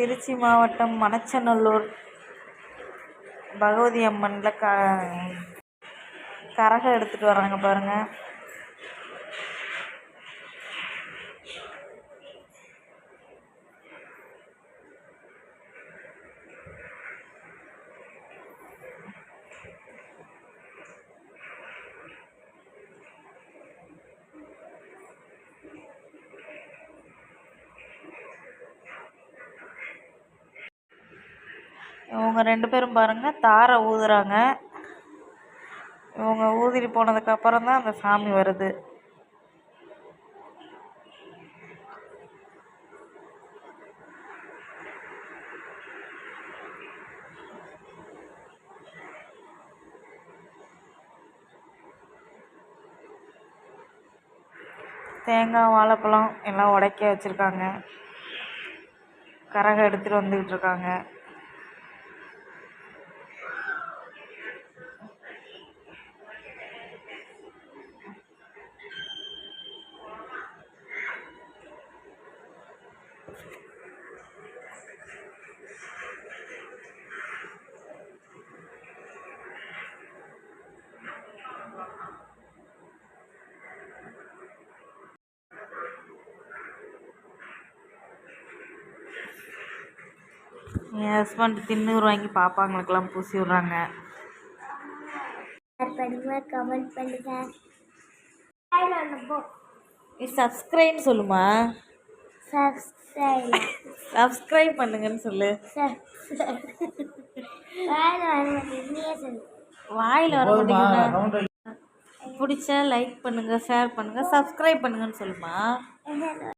திருச்சி மாவட்டம் மணச்சநல்லூர். பகவதி அம்மனில் க கரகம் எடுத்துகிட்டு வராங்க பாருங்கள் இவங்க ரெண்டு பேரும் பாருங்கள் தாரை ஊதுறாங்க. இவங்க ஊதிட்டு போனதுக்கப்புறம் தான் அந்த சாமி வருது. தேங்காய் வாழைப்பழம் எல்லாம் உடைக்க வச்சுருக்காங்க. கரகம் எடுத்துகிட்டு வந்துக்கிட்டு இருக்காங்க. என் ஹஸ்பண்ட் தின்னூறு வாங்கி பாப்பாங்களுக்கெல்லாம் பூசி விட்றாங்க. கமெண்ட் பண்ணுங்க சப்ஸ்கிரைப்னு சொல்லுமா? சப்ஸ்கிரைப் சப்ஸ்கிரைப் பண்ணுங்கன்னு சொல்லு. வேலை வர மாட்டேங்குது சொல்லு வாயில் வர மாட்டேங்குதுன்னா பிடிச்சா லைக் பண்ணுங்கள் ஷேர் பண்ணுங்கள் சப்ஸ்கிரைப் பண்ணுங்கன்னு சொல்லுமா?